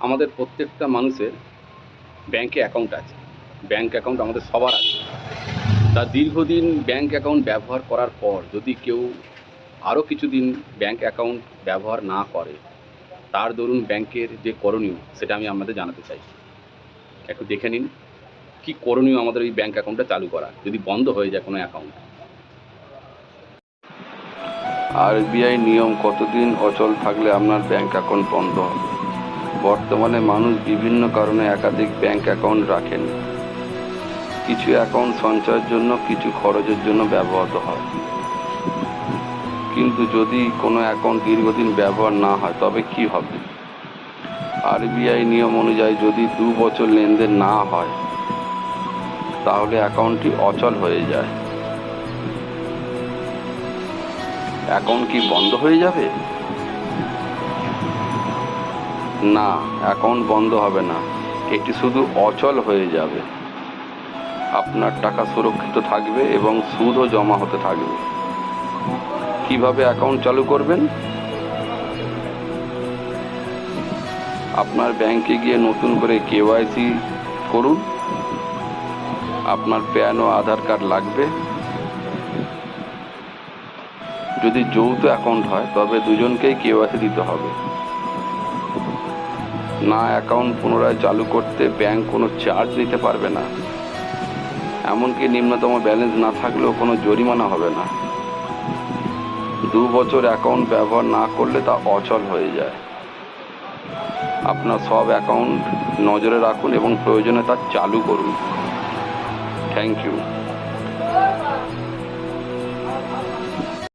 আমাদের প্রত্যেকটা মানুষের ব্যাংকে অ্যাকাউন্ট আছে। ব্যাংক অ্যাকাউন্ট আমাদের সবার আছে। তা দীর্ঘদিন ব্যাংক অ্যাকাউন্ট ব্যবহার করার পর যদি কেউ আরও কিছুদিন ব্যাংক অ্যাকাউন্ট ব্যবহার না করে, তার দরুন ব্যাংকের যে করণীয়, সেটা আমি আপনাদের জানাতে চাই। একটু দেখে নিন কী করণীয় আমাদের ওই ব্যাংক অ্যাকাউন্টটা চালু করা, যদি বন্ধ হয়ে যায় কোনো অ্যাকাউন্ট। আরবিআই নিয়ম কতদিন অচল থাকলে আপনার ব্যাংক অ্যাকাউন্ট বন্ধ হবে? বর্তমানে মানুষ বিভিন্ন কারণে একাধিক ব্যাংক অ্যাকাউন্ট রাখেন। কিছু অ্যাকাউন্ট সঞ্চয়ের জন্য, কিছু খরচের জন্য ব্যবহৃত হয়। কিন্তু যদি কোনো অ্যাকাউন্ট দীর্ঘদিন ব্যবহার না হয়, তবে কি হবে? আরবিআই নিয়ম অনুযায়ী যদি দু বছর লেনদেন না হয়, তাহলে অ্যাকাউন্টটি অচল হয়ে যায়। অ্যাকাউন্ট কি বন্ধ হয়ে যাবে? না অ্যাকাউন্ট বন্ধ হবে না। এটি শুধু অচল হয়ে যাবে। আপনার টাকা সুরক্ষিত থাকবে এবং সুদও জমা হতে থাকবে। কীভাবে অ্যাকাউন্ট চালু করবেন? আপনার ব্যাংকে গিয়ে নতুন করে কেওয়াইসি করুন। আপনার প্যান ও আধার কার্ড লাগবে। যদি যৌথ অ্যাকাউন্ট হয়, তবে দুজনকেই কেওয়াইসি দিতে হবে। না অ্যাকাউন্ট পুনরায় চালু করতে ব্যাংক কোনো চার্জ নিতে পারবে না। এমনকি নিম্নতম ব্যালেন্স না থাকলেও কোনো জরিমানা হবে না। দু বছর অ্যাকাউন্ট ব্যবহার না করলে তা অচল হয়ে যায়। আপনার সব অ্যাকাউন্ট নজরে রাখুন এবং প্রয়োজনে তা চালু করুন। Thank you.